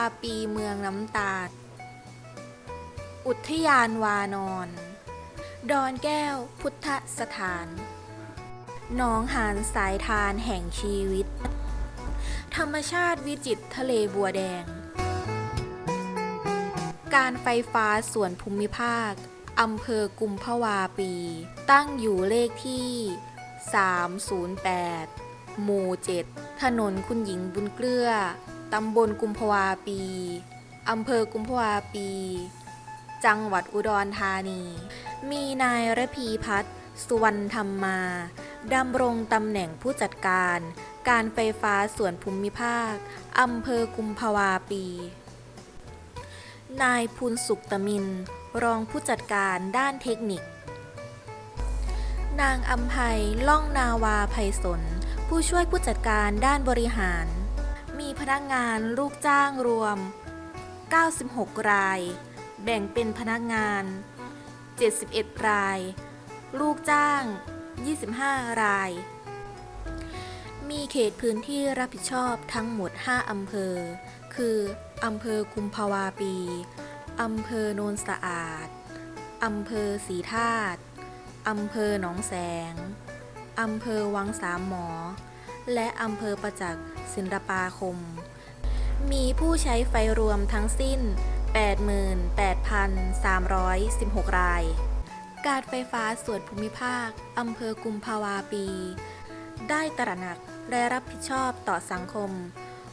าปีเมืองน้ำตาล อุทยานวานอน ดอนแก้วพุทธสถานหนองหานสายทานแห่งชีวิต ธรรมชาติวิจิตรทะเลบัวแดง การไฟฟ้าส่วนภูมิภาคอำเภอกุมภวาปี ตั้งอยู่เลขที่ 308 หมู่ 7 ถนนคุณหญิงบุญเกลือ ตำบลกุมภวาปี อำเภอกุมภวาปี จังหวัดอุดรธานี มีนายระพีพัฒน์สุวรรณธรรมาดำรงตำแหน่งผู้จัดการ การไฟฟ้าส่วนภูมิภาค อำเภอกุมภวาปี นายภูลสุขตมิน รองผู้จัดการด้านเทคนิค นางอัมภัยล่องนาวาไพศลผู้ช่วยผู้จัดการด้านบริหาร มีพนักงานลูกจ้างรวม 96 ราย แบ่งเป็นพนักงาน 71 ราย ลูกจ้าง 25 ราย มีเขตพื้นที่รับผิดชอบทั้งหมด 5 อำเภอ คืออำเภอกุมภาวาปี อำเภอโนนสะอาด อำเภอสีธาตุอำเภอหนองแสง อำเภอวังสามหมอ และอำเภอประจักษ์ศิลปาคม มีผู้ใช้ไฟรวมทั้งสิ้น 88,316 ราย การไฟฟ้าส่วนภูมิภาค อำเภอกุมภาวาปี ได้ตระหนักและรับผิดชอบต่อสังคม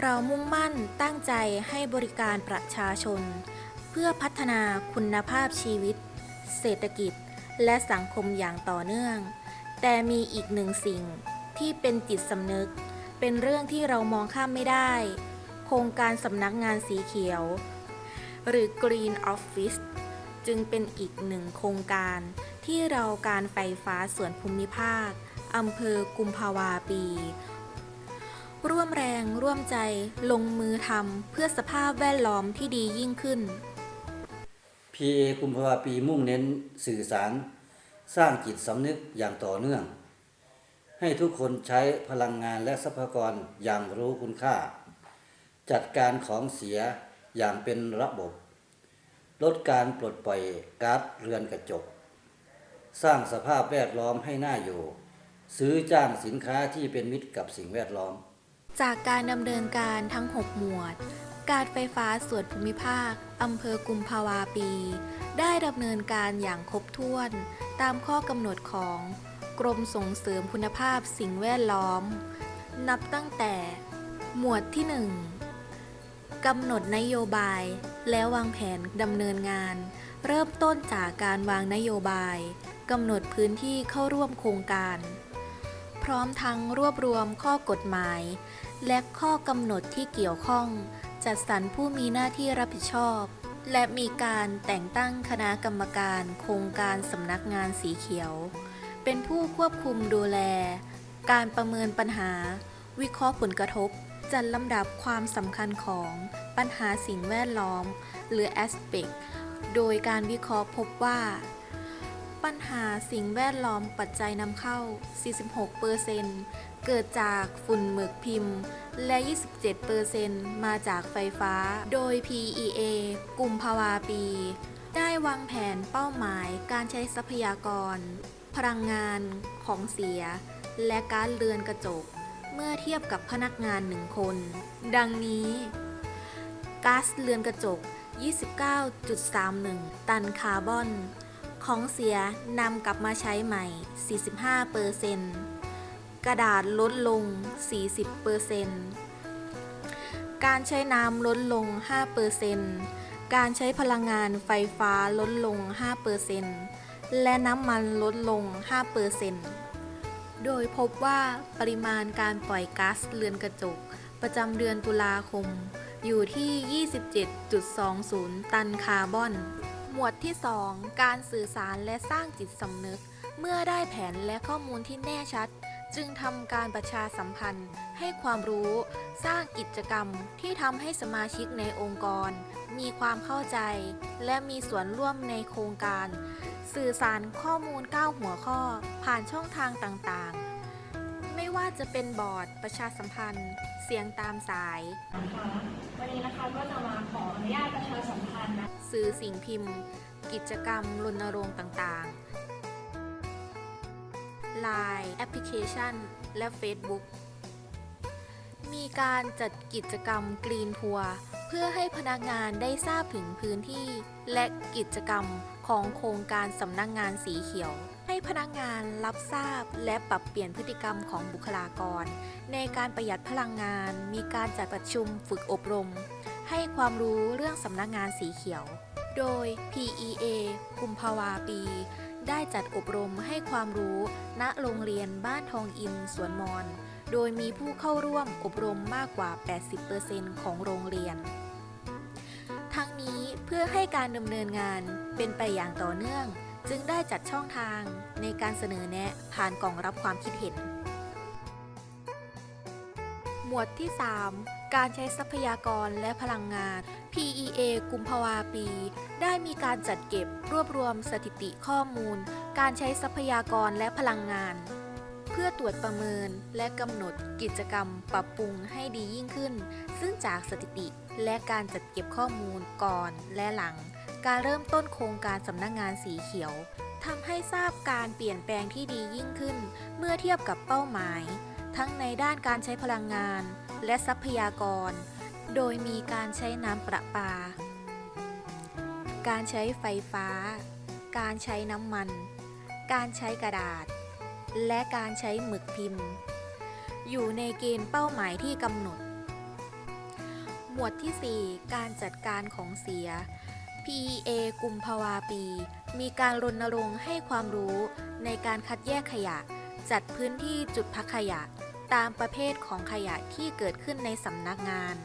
เรามุ่งมั่นตั้งใจให้บริการประชาชน เพื่อพัฒนาคุณภาพชีวิต เศรษฐกิจ และสังคมอย่างต่อเนื่อง แต่มีอีกหนึ่งสิ่ง ที่เป็นจิตสำนึก เป็นเรื่องที่เรามองข้ามไม่ได้ โครงการสำนักงานสีเขียว หรือ Green Office จึงเป็นอีกหนึ่งโครงการที่เราการไฟฟ้าส่วนภูมิภาคอำเภอกุมภาวาปี ร่วมแรงร่วมใจลงมือทำเพื่อสภาพแวดล้อมที่ดียิ่งขึ้น PA กุมภาวาปีมุ่งเน้นสื่อสาร สร้างจิตสำนึกอย่างต่อเนื่อง ให้ทุกคนใช้พลังงานและทรัพยากรอย่างรู้คุณค่า จัดการของเสียอย่างเป็นระบบ ลดการปลดปล่อยก๊าซเรือนกระจก สร้างสภาพแวดล้อมให้น่าอยู่ ซื้อจ้างสินค้าที่เป็นมิตรกับสิ่งแวดล้อม จากการดำเนินการทั้ง 6 หมวด การไฟฟ้าส่วนภูมิภาคอำเภอกุมภาวาปี ได้ดำเนินการอย่างครบถ้วน ตามข้อกำหนดของ รมส่งเสริมคุณภาพสิ่งแวดล้อม นับตั้งแต่หมวดที่ 1กำหนดนโยบาย และวางแผนดำเนินงาน เริ่มต้นจากการวางนโยบายกำหนดพื้นที่เข้าร่วมโครงการ พร้อมทั้งรวบรวมข้อกฎหมาย และข้อกำหนดที่เกี่ยวข้อง จัดสรรผู้มีหน้าที่รับผิดชอบ และมีการแต่งตั้งคณะกรรมการโครงการสำนักงานสีเขียว เป็นผู้ควบคุมดูแล การประเมินปัญหา วิเคราะห์ผลกระทบ จัดลำดับความสำคัญของปัญหาสิ่งแวดล้อม หรือ aspect โดยการวิเคราะห์พบว่า ปัญหาสิ่งแวดล้อมปัจจัยนำเข้า 46%เกิดจากฝุ่นหมึกพิมพ์ และ 27%มาจากไฟฟ้า โดย PEA กลุ่มภาวาปี ได้วางแผนเป้าหมายการใช้ทรัพยากร พลังงานของเสีย และการเรือนกระจก เมื่อเทียบกับพนักงานหนึ่งคน ดังนี้ก๊าซเรือนกระจก 29.31 ตันคาร์บอน ของเสียนำกลับมาใช้ใหม่ 45เปอร์เซนกระดาษลดลง 40เปอร์เซนการใช้น้ำลดลง5เปอร์เซนการใช้พลังงานไฟฟ้าลดลง5เปอร์เซน และน้ำมันลดลง5เปอร์เซนโดยพบว่าปริมาณการปล่อยก๊าซเรือนกระจก ประจำเดือนตุลาคม อยู่ที่ 27.20 ตันคาร์บอน หมวดที่ 2 การสื่อสารและสร้างจิตสำนึก เมื่อได้แผนและข้อมูลที่แน่ชัดจึงทำการประชาสัมพันธ์ให้ความรู้ สร้างกิจกรรมที่ทำให้สมาชิกในองค์กร มีความเข้าใจ และมีส่วนร่วมในโครงการ สื่อสารข้อมูล 9 หัวข้อ ผ่านช่องทางต่างๆ ไม่ว่าจะเป็นบอร์ด ประชาสัมพันธ์ เสียงตามสายค่ะวันนี้นะคะก็จะมาขออนุญาตประชาสัมพันธ์นะสื่อสิ่งพิมพ์ กิจกรรมรณรงค์ต่างๆ Line แอปพลิเคชัน และ Facebook มีการจัดกิจกรรมกรีนทัวร์เพื่อให้พนักงานได้ทราบถึงพื้นที่และกิจกรรม ของโครงการสำนักงงานสีเขียว ให้พนักงานรับทราบและปรับเปลี่ยนพฤติกรรมของบุคลากร ในการประหยัดพลังงาน มีการจัดประชุมฝึกอบรม ให้ความรู้เรื่องสำนักงานสีเขียว โดย PEA กุมภาวาปี ได้จัดอบรมให้ความรู้ ณโรงเรียนบ้านทองอินสวนมอนโดยมีผู้เข้าร่วมอบรมมากกว่า 80%ของโรงเรียน ทั้งนี้เพื่อให้การดำเนินงาน เป็นไปอย่างต่อเนื่อง จึงได้จัดช่องทางในการเสนอแนะผ่านกล่องรับความคิดเห็น หมวดที่ 3 การใช้ทรัพยากรและพลังงาน PEA กุมภาวาปี ได้มีการจัดเก็บรวบรวมสถิติข้อมูล การใช้ทรัพยากรและพลังงาน เพื่อตรวจประเมินและกำหนดกิจกรรมปรับปรุงให้ดียิ่งขึ้น ซึ่งจากสถิติและการจัดเก็บข้อมูลก่อนและหลัง การเริ่มต้นโครงการสำนักงงานสีเขียวทำให้ทราบการเปลี่ยนแปลงที่ดียิ่งขึ้น เมื่อเทียบกับเป้าหมาย ทั้งในด้านการใช้พลังงาน และทรัพยากร โดยมีการใช้น้ำประปา การใช้ไฟฟ้า การใช้น้ำมัน การใช้กระดาษ และการใช้หมึกพิมพ์ อยู่ในเกณฑ์เป้าหมายที่กำหนด หมวดที่ 4 การจัดการของเสีย PEA กุมภาวาปี มีการรณรงค์ให้ความรู้ในการคัดแยกขยะ จัดพื้นที่จุดพักขยะ ตามประเภทของขยะที่เกิดขึ้นในสำนักงาน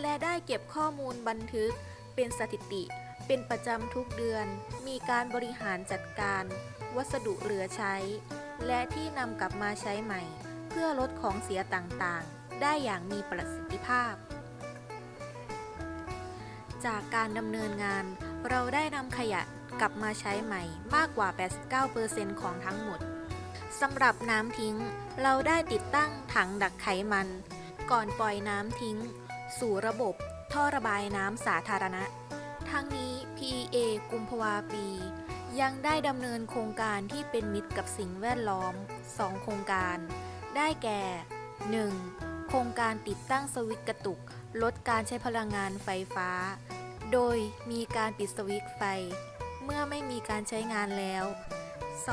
และได้เก็บข้อมูลบันทึกเป็นสถิติ เป็นประจำทุกเดือน มีการบริหารจัดการ วัสดุเหลือใช้ และที่นำกลับมาใช้ใหม่ เพื่อลดของเสียต่างๆ ได้อย่างมีประสิทธิภาพ จากการดำเนินงาน เราได้นำขยะกลับมาใช้ใหม่มากกว่า 89%ของทั้งหมดสำหรับน้ำทิ้ง เราได้ติดตั้งถังดักไขมัน ก่อนปล่อยน้ำทิ้ง สู่ระบบท่อระบายน้ำสาธารณะ ทั้งนี้ PEA กุมภาวาปี ยังได้ดำเนินโครงการที่เป็นมิตรกับสิ่งแวดล้อม 2 โครงการ ได้แก่ 1. โครงการติดตั้งสวิตช์กระตุก ลดการใช้พลังงานไฟฟ้า โดยมีการปิดสวิตช์ไฟ เมื่อไม่มีการใช้งานแล้ว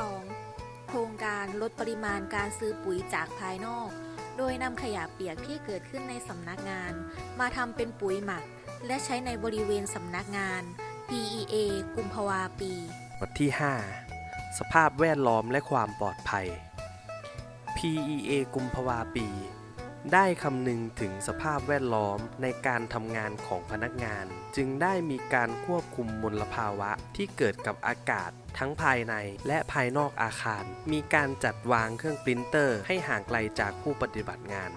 2. โครงการลดปริมาณการซื้อปุ๋ยจากภายนอก โดยนำขยะเปียกที่เกิดขึ้นในสำนักงาน มาทำเป็นปุ๋ยหมัก และใช้ในบริเวณสำนักงาน PEA กุมภาวาปี บทที่ 5 สภาพแวดล้อมและความปลอดภัย PEA กุมภาวาปี ได้คำนึงถึงสภาพแวดล้อมในการทำงานของพนักงาน จึงได้มีการควบคุมมลภาวะที่เกิดกับอากาศทั้งภายในและภายนอกอาคาร มีการจัดวางเครื่องปรินเตอร์ ให้ห่างไกลจากผู้ปฏิบัติงาน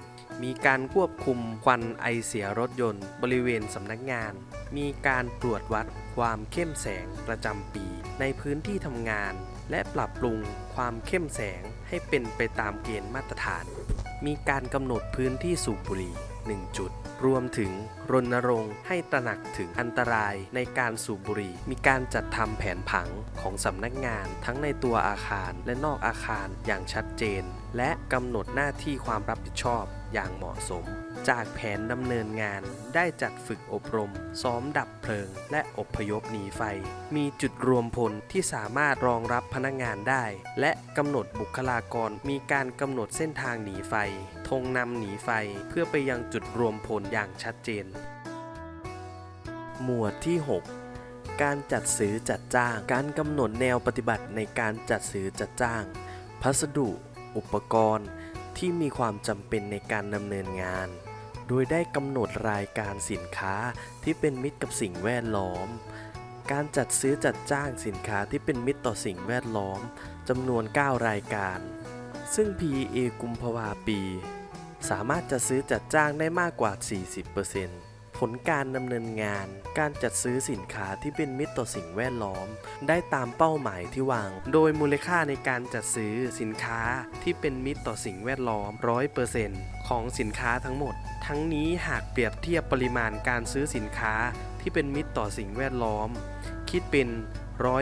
มีการควบคุมควันไอเสียรถยนต์ บริเวณสำนักงาน มีการตรวจวัดความเข้มแสงประจำปี ในพื้นที่ทำงาน และปรับปรุงความเข้มแสงให้เป็นไปตามเกณฑ์มาตรฐาน มีการกำหนดพื้นที่สูบบุหรี่ 1 จุด รวมถึงรณรงค์ให้ตระหนักถึงอันตรายในการสูบบุหรี่ มีการจัดทำแผนผังของสำนักงานทั้งในตัวอาคารและนอกอาคารอย่างชัดเจน และกำหนดหน้าที่ความรับผิดชอบอย่างเหมาะสม จากแผนดำเนินงานได้จัดฝึกอบรม ซ้อมดับเพลิง และอบพยพหนีไฟ มีจุดรวมพลที่สามารถรองรับพนักงานได้ และกำหนดบุคลากรมีการกำหนดเส้นทางหนีไฟธงนำหนีไฟเพื่อไปยังจุดรวมพลอย่างชัดเจน หมวดที่ 6การจัดซื้อจัดจ้าง การกำหนดแนวปฏิบัติในการจัดซื้อจัดจ้าง พัสดุ อุปกรณ์ที่มีความจำเป็นในการดำเนินงาน โดยได้กำหนดรายการสินค้าที่เป็นมิตรกับสิ่งแวดล้อม การจัดซื้อจัดจ้างสินค้าที่เป็นมิตรต่อสิ่งแวดล้อมจำนวน 9 รายการ ซึ่ง PEA กุมภาวาปี สามารถจัดซื้อจัดจ้างได้มากกว่า 40% ผลการดำเนินงาน การจัดซื้อสินค้าที่เป็นมิตรต่อสิ่งแวดล้อม ได้ตามเป้าหมายที่วาง โดยมูลค่าในการจัดซื้อสินค้าที่เป็นมิตรต่อสิ่งแวดล้อม 100%ของสินค้าทั้งหมด ทั้งนี้หากเปรียบเทียบปริมาณการซื้อสินค้าที่เป็นมิตรต่อสิ่งแวดล้อม คิดเป็น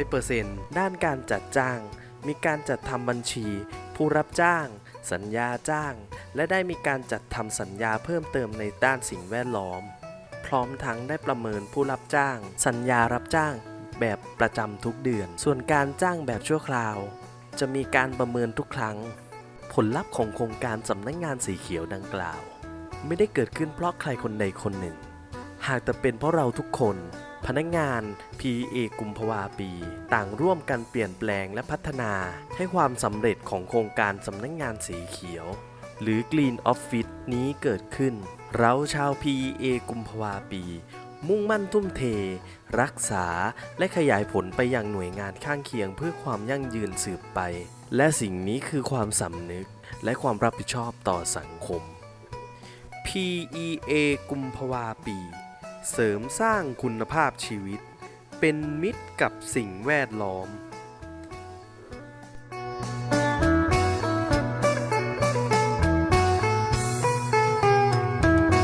100%ด้านการจัดจ้าง มีการจัดทำบัญชี ผู้รับจ้าง สัญญาจ้าง และได้มีการจัดทำสัญญาเพิ่มเติมในด้านสิ่งแวดล้อม ร้อมทั้งได้ประเมินผู้รับจ้าง สัญญารับจ้างแบบประจำทุกเดือน ส่วนการจ้างแบบชั่วคราว จะมีการประเมินทุกครั้ง ผลลัพธ์ของโครงการสำนักงงานสีเขียวดังกล่าว ไม่ได้เกิดขึ้นเพราะใครคนใดคนหนึ่ง หากแต่เป็นเพราะเราทุกคน พนักงาน PA กุมภาวาปี ต่างร่วมกันเปลี่ยนแปลงและพัฒนาให้ความสำเร็จของโครงการสำนักงงานสีเขียว หรือ Green Office นี้เกิดขึ้น เราชาว PEA กุมภาวาปี มุ่งมั่นทุ่มเท รักษาและขยายผลไปยังหน่วยงานข้างเคียงเพื่อความยั่งยืนสืบไป และสิ่งนี้คือความสำนึกและความรับผิดชอบต่อสังคม PEA กุมภาวาปี เสริมสร้างคุณภาพชีวิต เป็นมิตรกับสิ่งแวดล้อม